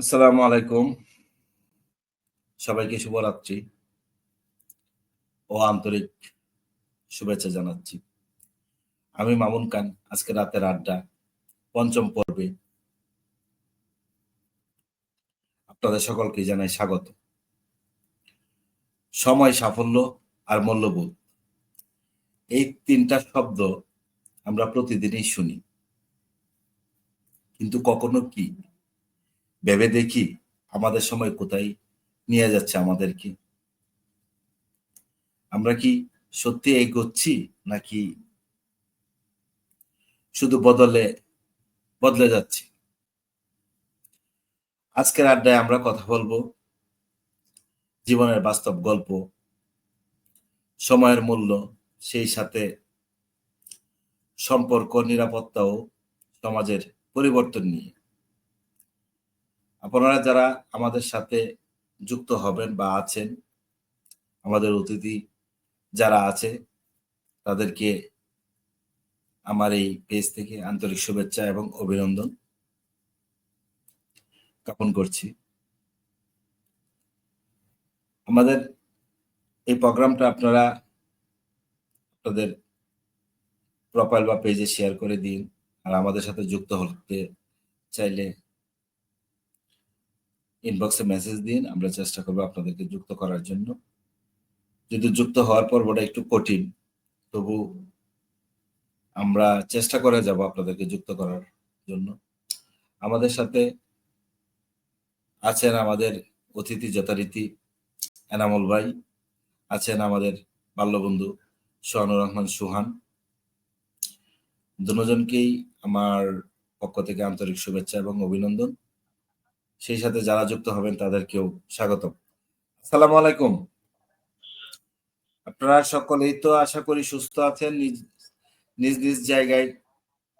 আসসালামু আলাইকুম। সবাইকে শুভরাত্রি ও আন্তরিক শুভেচ্ছা জানাচ্ছি। আমি মামুন খান, আজকে রাতের আড্ডা, পঞ্চম পর্বে। আপনাদের সকলকে জানাই স্বাগত। সময়, সাফল্য আর মূল্যবোধ, এই তিনটা শব্দ আমরা প্রতিদিনই শুনি। কিন্তু কখনো কি ভেবে দেখি আমাদের সময় কোথায় নিয়ে যাচ্ছে আমাদেরকে। আমরা কি সত্যি এগোচ্ছি নাকি শুধু বদলে বদলে যাচ্ছি? আজকের আড্ডায় আমরা কথা বলব জীবনের বাস্তব গল্প, সময়ের মূল্য, সেই সাথে সম্পর্ক, নিরাপত্তা ও সমাজের পরিবর্তন নিয়ে। আপনারা যারা আমাদের সাথে যুক্ত হবেন বা আছেন, আমাদের অতিথি যারা আছে, তাদেরকে আমার এই পেজ থেকে আন্তরিক শুভেচ্ছা এবং অভিনন্দন জ্ঞাপন করছি। আমাদের এই প্রোগ্রামটা আপনারা আপনাদের প্রোফাইল বা পেজে শেয়ার করে দিন, আর আমাদের সাথে যুক্ত হতে চাইলে ইনবক্সে মেসেজ দিন, আমরা চেষ্টা করব আপনাদেরকে যুক্ত করার জন্য। যদি যুক্ত হওয়ার পর ওটা একটু কঠিন, তবু আমরা চেষ্টা করে যাব আপনাদেরকে যুক্ত করার জন্য। আমাদের সাথে আছেন আমাদের অতিথি যথারীতি এনামুল ভাই, আছেন আমাদের বাল্যবন্ধু সোহানুর রহমান সুহান। দুজনকেই আমার পক্ষ থেকে আন্তরিক শুভেচ্ছা এবং অভিনন্দন। সেই সাথে যারা যুক্ত হবেন তাদেরকেও স্বাগত আসসালামু আলাইকুম। আপনারা সকলেই তো আশা করি সুস্থ আছেন, নিজ নিজ নিজ জায়গায়